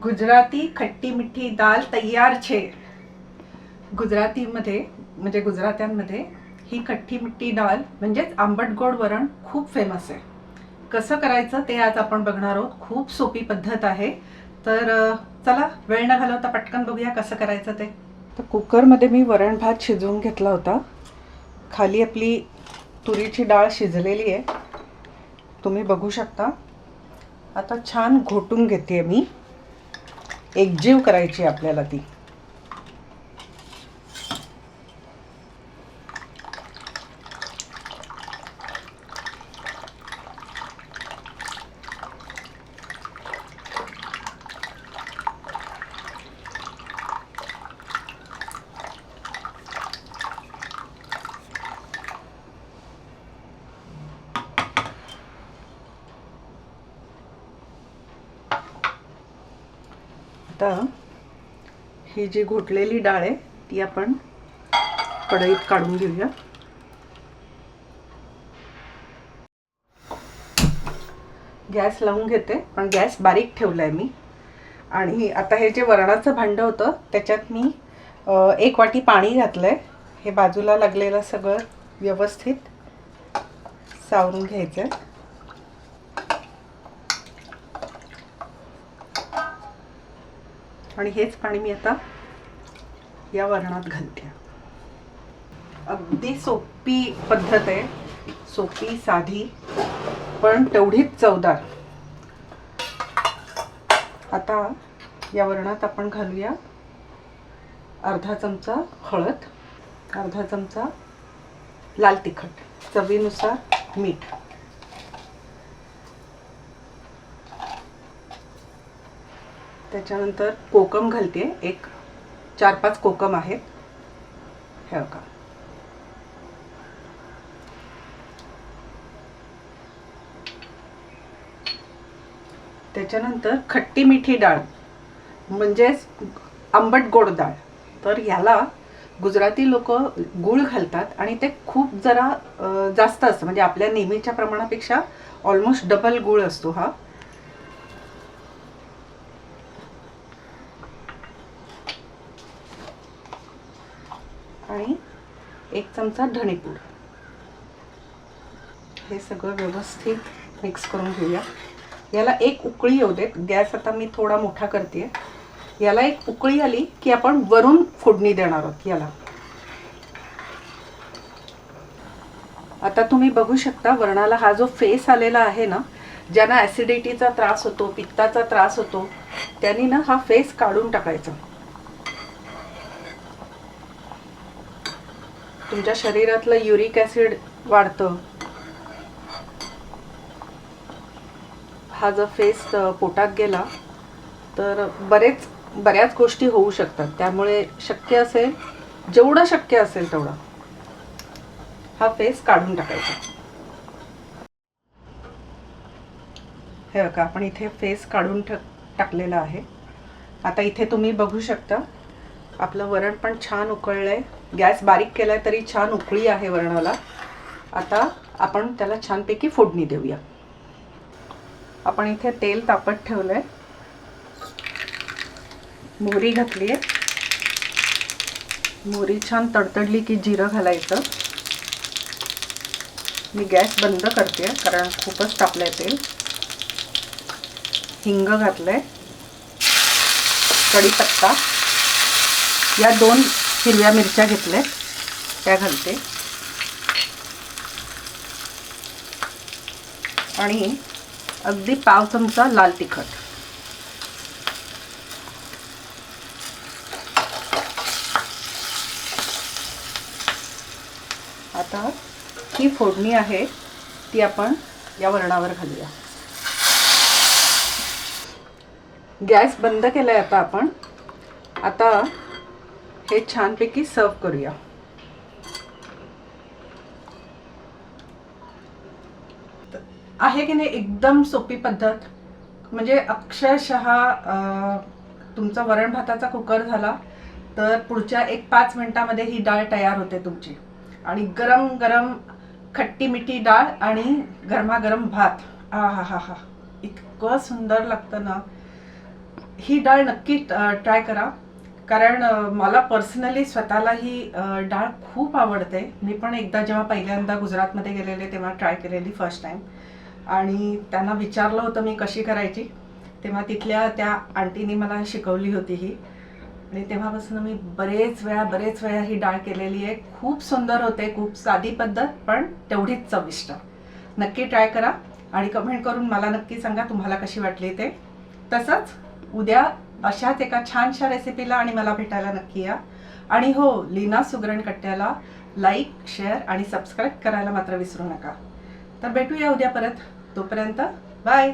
गुजराती खट्टी मिठी दाल तयार छे. गुजरातीमध्ये म्हणजे गुजरात्यांमध्ये ही खट्टी मिठी डाळ म्हणजेच आंबट गोड वरण खूप फेमस आहे. कसं करायचं ते आज आपण बघणार आहोत. खूप सोपी पद्धत आहे. तर चला वेळ न घालवता पटकन बघूया कसं करायचं ते. तर कुकरमध्ये मी वरण भात शिजवून घेतला होता. खाली आपली तुरीची डाळ शिजलेली आहे. तुम्ही बघू शकता. आता छान घोटून घेते मी. एकजीव करायची आपल्याला ती. आता ही जी घोटलेली डाळ आहे ती आपण कढईत काढून घेऊया. गॅस लावून घेते पण गॅस बारीक ठेवलाय मी. आणि आता हे जे वरणाचं भांडं होतं त्याच्यात मी एक वाटी पाणी घातलं आहे हे बाजूला लागलेलं सगळं व्यवस्थित सावरून घ्यायचं आहे आणि हेच पाणी मी आता या वरणात घालते. अगदी सोपी पद्धत आहे. सोपी साधी पण तेवढीच चवदार. आता या वरणात आपण घालूया अर्धा चमचा हळद अर्धा चमचा लाल तिखट चवीनुसार मीठ. त्याच्यानंतर कोकम घालते. एक चार पाच कोकम आहेत. हे बघा. त्याच्यानंतर खट्टी मिठी डाळ म्हणजेच आंबट गोड डाळ. तर ह्याला गुजराती लोक गूळ घालतात आणि ते खूप जरा जास्त असतं. म्हणजे आपल्या नेहमीच्या प्रमाणापेक्षा ऑलमोस्ट डबल गूळ असतो हा. आणि एक चमचा धणेपूड. हे सगळं व्यवस्थित मिक्स करून घेऊया. याला एक उकळी येऊ देत. गॅस आता मी थोडा मोठा करते याला एक उकळी आली की आपण वरून फोडणी देणार आहोत याला. आता तुम्ही बघू शकता वरणाला हा जो फेस आलेला आहे ना ज्यांना ॲसिडिटीचा त्रास होतो पित्ताचा त्रास होतो त्यांनी ना हा फेस काढून टाकायचा. तुमच्या शरीरातलं युरिक ॲसिड वाढतं. हा जर फेस पोटात गेला तर बरेच बऱ्याच गोष्टी होऊ शकतात. त्यामुळे शक्य असेल जेवढं शक्य असेल तेवढं हा फेस काढून टाकायचा. हे बघा आपण इथे फेस काढून टाकलेला आहे. आता इथे तुम्ही बघू शकता आपलं वरण पण छान उकळलंय. गॅस बारीक केलाय तरी छान उकळी आहे वरणाला. आता आपण त्याला छानपैकी फोडणी देऊया. आपण इथे तेल तापत ठेवलंय. मोहरी घातली आहे मोहरी छान तडतडली की जिरं घालायचं. मी गॅस बंद करते कारण खूपच तापलंय तेल. हिंग घातलंय. कढीपत्ता. या दोन हिरव्या मिरच्या घेतल्या त्या घालते. आणि अगदी पाव चमचा लाल तिखट. आता ही फोडणी आहे ती आपण या वरणावर घालूया. गॅस बंद केलाय आता आपण. आता हे छानपैकी सर्व करूया. आहे की नाही एकदम सोपी पद्धत. म्हणजे अक्षरशः तुमचा वरण भाताचा कुकर झाला तर पुढच्या एक पाच मिनिटामध्ये ही डाळ तयार होते तुमची. आणि गरम गरम खट्टी मिठी डाळ आणि गरमागरम भात. आ हा हा हा. इतकं सुंदर लागतं ना. ही डाळ नक्की ट्राय करा. कारण मला पर्सनली स्वतःला ही डाळ खूप आवडते. मी पण एकदा जेव्हा पहिल्यांदा गुजरातमध्ये गेलेले तेव्हा ट्राय केलेली फर्स्ट टाईम आणि त्यांना विचारलं होतं मी कशी करायची. तेव्हा तिथल्या त्या आंटीनी मला शिकवली होती ही. आणि तेव्हापासून मी बरेच वेळा बरेच वेळा ही डाळ केलेली आहे. खूप सुंदर होते खूप साधी पद्धत पण तेवढीच चविष्ट. नक्की ट्राय करा आणि कमेंट करून मला नक्की सांगा तुम्हाला कशी वाटली ते. तसंच उद्या अशाच एका छानशा रेसिपीला आणि मला भेटायला नक्की या. आणि हो लीना सुगरण कट्ट्याला लाईक शेअर आणि सबस्क्राईब करायला मात्र विसरू नका. तर भेटूया उद्या परत. तोपर्यंत बाय